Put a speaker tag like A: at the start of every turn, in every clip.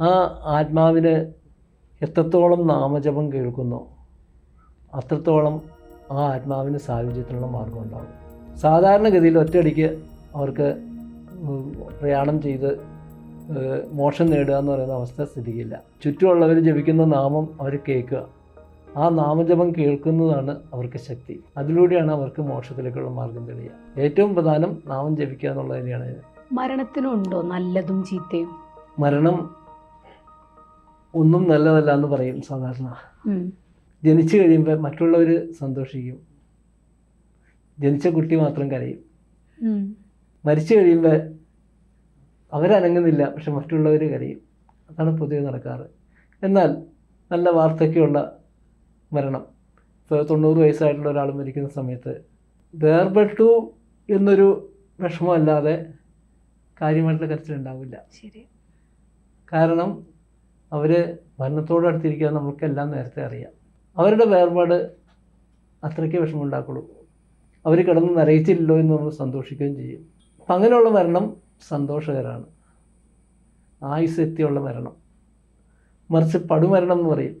A: ആ ആത്മാവിന് എത്രത്തോളം നാമജപം കേൾക്കുന്നു അത്രത്തോളം ആ ആത്മാവിന് സായുജ്യത്തിനുള്ള മാർഗം ഉണ്ടാകും. സാധാരണഗതിയിൽ ഒറ്റയടിക്ക് അവർക്ക് പ്രയാണം ചെയ്ത് മോഷം മോക്ഷം നേടുക എന്ന് പറയുന്ന അവസ്ഥ സ്ഥിതിയില്ല ചുറ്റുമുള്ളവർ ജപിക്കുന്ന നാമം അവർ കേൾക്കുക. ആ നാമജപം കേൾക്കുന്നതാണ് അവർക്ക് ശക്തി. അതിലൂടെയാണ് അവർക്ക് മോക്ഷത്തിലേക്കുള്ള മാർഗം തെളിയുക. ഏറ്റവും പ്രധാനം നാമം ജപിക്കുക എന്നുള്ളത് തന്നെയാണ്
B: മരണത്തിനുണ്ടോ നല്ലതും ചീത്തയും?
A: മരണം ഒന്നും നല്ലതല്ല എന്ന് പറയും സാധാരണ. ജനിച്ചു കഴിയുമ്പോൾ മറ്റുള്ളവർ സന്തോഷിക്കും. ജനിച്ച കുട്ടി മാത്രം കരയും. മരിച്ചു കഴിയുമ്പോൾ അവരനങ്ങുന്നില്ല പക്ഷെ മറ്റുള്ളവർ കരയും. അതാണ് പൊതുവെ നടക്കാറ്. എന്നാൽ നല്ല വാർത്തയ്ക്കുള്ള മരണം. ഇപ്പോൾ തൊണ്ണൂറ് വയസ്സായിട്ടുള്ള ഒരാൾ മരിക്കുന്ന സമയത്ത് വേർപെട്ടു എന്നൊരു വിഷമമല്ലാതെ കാര്യമായിട്ടുള്ള കരച്ചിലുണ്ടാവില്ല.
B: ശരി.
A: കാരണം അവർ ഭരണത്തോടടുത്തിരിക്കുക നമുക്കെല്ലാം നേരത്തെ അറിയാം. അവരുടെ വേർപാട് അത്രയ്ക്ക് വിഷമമുണ്ടാക്കുള്ളൂ. അവർ കിടന്ന് നരയിച്ചില്ലല്ലോ എന്ന് നമ്മൾ സന്തോഷിക്കുകയും ചെയ്യും. അപ്പം അങ്ങനെയുള്ള മരണം സന്തോഷകരമാണ് ആയുസ് എത്തിയുള്ള മരണം. മറിച്ച് പടുമരണം എന്ന് പറയും.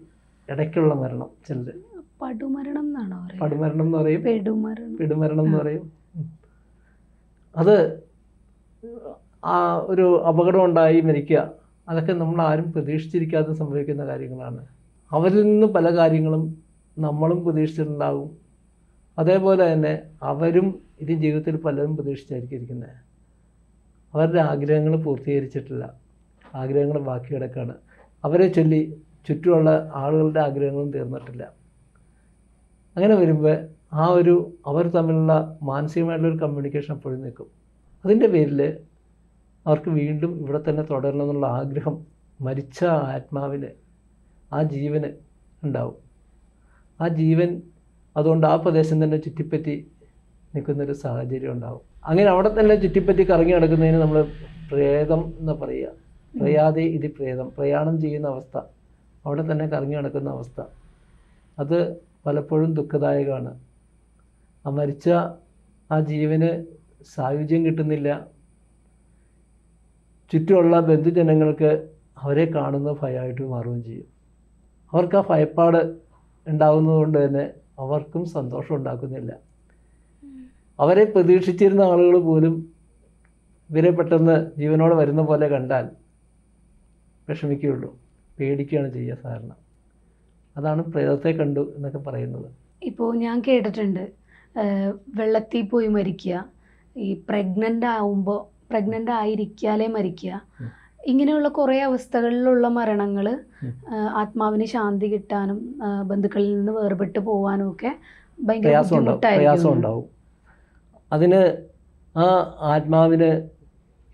A: ഇടയ്ക്കുള്ള മരണം ചിലർ
B: പടുമരണം എന്നാണോ
A: പടുമരണം എന്ന് പറയും.
B: പെടുമരണം.
A: പെടുമരണം എന്ന് പറയും. അത് ആ ഒരു അപകടം ഉണ്ടായി മരിക്കുക. അതൊക്കെ നമ്മൾ ആരും പ്രതീക്ഷിച്ചിരിക്കാതെ സംഭവിക്കുന്ന കാര്യങ്ങളാണ്. അവരിൽ നിന്ന് പല കാര്യങ്ങളും നമ്മളും പ്രതീക്ഷിച്ചിട്ടുണ്ടാകും അതേപോലെ തന്നെ അവരും ഇത് ജീവിതത്തിൽ പലരും പ്രതീക്ഷിച്ചായിരിക്കും ഇരിക്കുന്നത് അവരുടെ ആഗ്രഹങ്ങൾ പൂർത്തീകരിച്ചിട്ടില്ല. ആഗ്രഹങ്ങൾ ബാക്കി കിടക്കാണ്. അവരെ ചൊല്ലി ചുറ്റുമുള്ള ആളുകളുടെ ആഗ്രഹങ്ങളും തീർന്നിട്ടില്ല. അങ്ങനെ വരുമ്പോൾ ആ ഒരു അവർ തമ്മിലുള്ള മാനസികമായിട്ടുള്ള ഒരു കമ്മ്യൂണിക്കേഷൻ എപ്പോഴും നിൽക്കും. അതിന്റെ പേരിൽ അവർക്ക് വീണ്ടും ഇവിടെ തന്നെ തുടരണമെന്നുള്ള ആഗ്രഹം മരിച്ച ആത്മാവിന് ആ ജീവന് ഉണ്ടാവും. ആ ജീവൻ അതുകൊണ്ട് ആ പ്രദേശം തന്നെ ചുറ്റിപ്പറ്റി നിൽക്കുന്നൊരു സാഹചര്യം ഉണ്ടാവും. അങ്ങനെ അവിടെ തന്നെ ചുറ്റിപ്പറ്റി കറങ്ങി നടക്കുന്നതിന് നമ്മൾ പ്രേതം എന്ന് പറയുക. പ്രയാതെ ഇത് പ്രേതം. പ്രയാണം ചെയ്യുന്ന അവസ്ഥ. അവിടെ തന്നെ കറങ്ങി നടക്കുന്ന അവസ്ഥ. അത് പലപ്പോഴും ദുഃഖദായകമാണ്. ആ മരിച്ച ആ ജീവന് സായുജ്യം കിട്ടുന്നില്ല. ചുറ്റുമുള്ള ബന്ധുജനങ്ങൾക്ക് അവരെ കാണുന്ന ഭയമായിട്ട് മാറുകയും ചെയ്യും. അവർക്ക് ആ ഭയപ്പാട് ഉണ്ടാകുന്നതുകൊണ്ട് തന്നെ അവർക്കും സന്തോഷം ഉണ്ടാക്കുന്നില്ല. അവരെ പ്രതീക്ഷിച്ചിരുന്ന ആളുകൾ പോലും ഇവരെ പെട്ടെന്ന് ജീവനോടെ വരുന്ന പോലെ കണ്ടാൽ വിഷമിക്കുകയുള്ളൂ. പേടിക്കുകയാണ് ചെയ്യുക സാധാരണ. അതാണ് പ്രേതത്തെ കണ്ടു എന്നൊക്കെ പറയുന്നത്.
B: ഇപ്പോൾ ഞാൻ കേട്ടിട്ടുണ്ട് വെള്ളത്തിൽ പോയി മരിക്കുക ഈ പ്രഗ്നന്റ് ആവുമ്പോൾ പ്രഗ്നന്റ് ആയിരിക്കാലേ മരിക്കുക. ഇങ്ങനെയുള്ള കുറേ അവസ്ഥകളിലുള്ള മരണങ്ങൾ. ആത്മാവിന് ശാന്തി കിട്ടാനും ബന്ധുക്കളിൽ നിന്ന് വേർപെട്ട് പോകാനും ഒക്കെ ഭയങ്കര ബുദ്ധിമുട്ടായിരിക്കും.
A: അതിന് ആ ആത്മാവിന്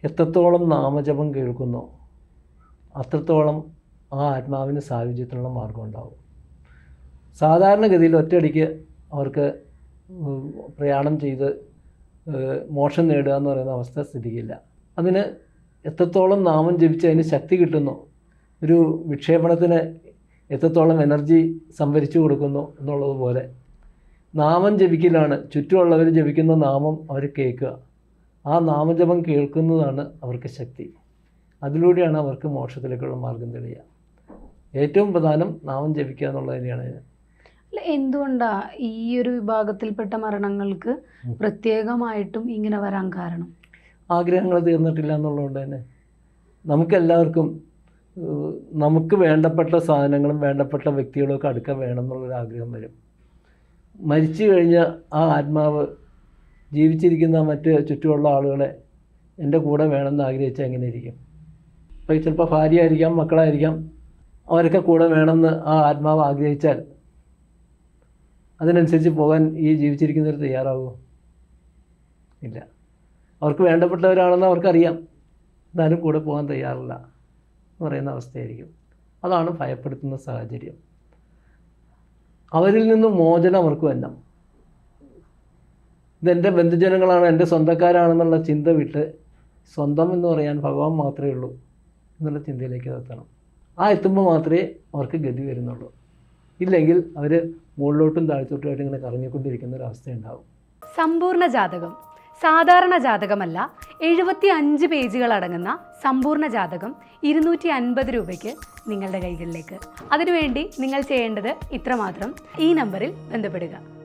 A: എത്രത്തോളം നാമജപം കേൾക്കുന്നോ അത്രത്തോളം ആ ആത്മാവിന് സായുജ്യത്തിനുള്ള മാർഗം ഉണ്ടാവും. സാധാരണഗതിയിൽ ഒറ്റയടിക്ക് അവർക്ക് പ്രയാണം ചെയ്ത് മോക്ഷം നേടുക എന്ന് പറയുന്ന അവസ്ഥ സ്ഥിതിയില്ല അതിന് എത്രത്തോളം നാമം ജപിച്ച് അതിന് ശക്തി കിട്ടുന്നു ഒരു വിക്ഷേപണത്തിന് എത്രത്തോളം എനർജി സംഭരിച്ചു കൊടുക്കുന്നു എന്നുള്ളതുപോലെ നാമം ജപിക്കലാണ് ചുറ്റുമുള്ളവർ ജപിക്കുന്ന നാമം അവർ കേൾക്കുക. ആ നാമജപം കേൾക്കുന്നതാണ് അവർക്ക് ശക്തി. അതിലൂടെയാണ് അവർക്ക് മോക്ഷത്തിലേക്കുള്ള മാർഗം തെളിയുക. ഏറ്റവും പ്രധാനം നാമം ജപിക്കുക എന്നുള്ളത് തന്നെയാണ്.
B: അല്ല, എന്തുകൊണ്ടാ ഈ ഒരു വിഭാഗത്തിൽപ്പെട്ട മരണങ്ങൾക്ക് പ്രത്യേകമായിട്ടും ഇങ്ങനെ വരാൻ കാരണം?
A: ആഗ്രഹങ്ങൾ തീർന്നിട്ടില്ല എന്നുള്ളതുകൊണ്ട് തന്നെ. നമുക്കെല്ലാവർക്കും നമുക്ക് വേണ്ടപ്പെട്ട സാധനങ്ങളും വേണ്ടപ്പെട്ട വ്യക്തികളും ഒക്കെ അടുക്കാൻ വേണം എന്നുള്ളൊരു ആഗ്രഹം വരും. മരിച്ചു കഴിഞ്ഞ ആ ആത്മാവ് ജീവിച്ചിരിക്കുന്ന മറ്റ് ചുറ്റുമുള്ള ആളുകളെ എന്റെ കൂടെ വേണമെന്ന് ആഗ്രഹിച്ചാൽ എങ്ങനെ ഇരിക്കും ഇപ്പം ചിലപ്പോൾ ഭാര്യ ആയിരിക്കാം മക്കളായിരിക്കാം അവരൊക്കെ കൂടെ വേണമെന്ന് ആ ആത്മാവ് ആഗ്രഹിച്ചാൽ അതിനനുസരിച്ച് പോകാൻ ഈ ജീവിച്ചിരിക്കുന്നവർ തയ്യാറാവുമോ ഇല്ല. അവർക്ക് വേണ്ടപ്പെട്ടവരാണെന്ന് അവർക്കറിയാം. എന്നാലും കൂടെ പോകാൻ തയ്യാറില്ല എന്ന് പറയുന്ന അവസ്ഥയായിരിക്കും. അതാണ് ഭയപ്പെടുത്തുന്ന സാഹചര്യം. അവരിൽ നിന്നും മോചനം അവർക്ക് വരണം ഇതെന്റെ ബന്ധുജനങ്ങളാണ് എന്റെ സ്വന്തക്കാരാണെന്നുള്ള ചിന്ത വിട്ട് സ്വന്തം എന്ന് പറയാൻ ഭഗവാൻ മാത്രമേ ഉള്ളൂ എന്നുള്ള ചിന്തയിലേക്ക് എത്തണം. ആ എത്തുമ്പോൾ മാത്രമേ അവർക്ക് ഗതി വരുന്നുള്ളൂ. ഇല്ലെങ്കിൽ അവർ മുകളിലോട്ടും താഴ്ത്തോട്ടുമായിട്ട് ഇങ്ങനെ കറങ്ങിക്കൊണ്ടിരിക്കുന്ന ഒരു അവസ്ഥയുണ്ടാവും.
B: സമ്പൂർണ ജാതകം. സാധാരണ ജാതകമല്ല എഴുപത്തി അഞ്ച് പേജുകൾ അടങ്ങുന്ന സമ്പൂർണ ജാതകം ഇരുന്നൂറ്റി അൻപത് രൂപയ്ക്ക് നിങ്ങളുടെ കൈകളിലേക്ക്. അതിനുവേണ്ടി നിങ്ങൾ ചെയ്യേണ്ടത് ഇത്രമാത്രം. ഈ നമ്പറിൽ ബന്ധപ്പെടുക.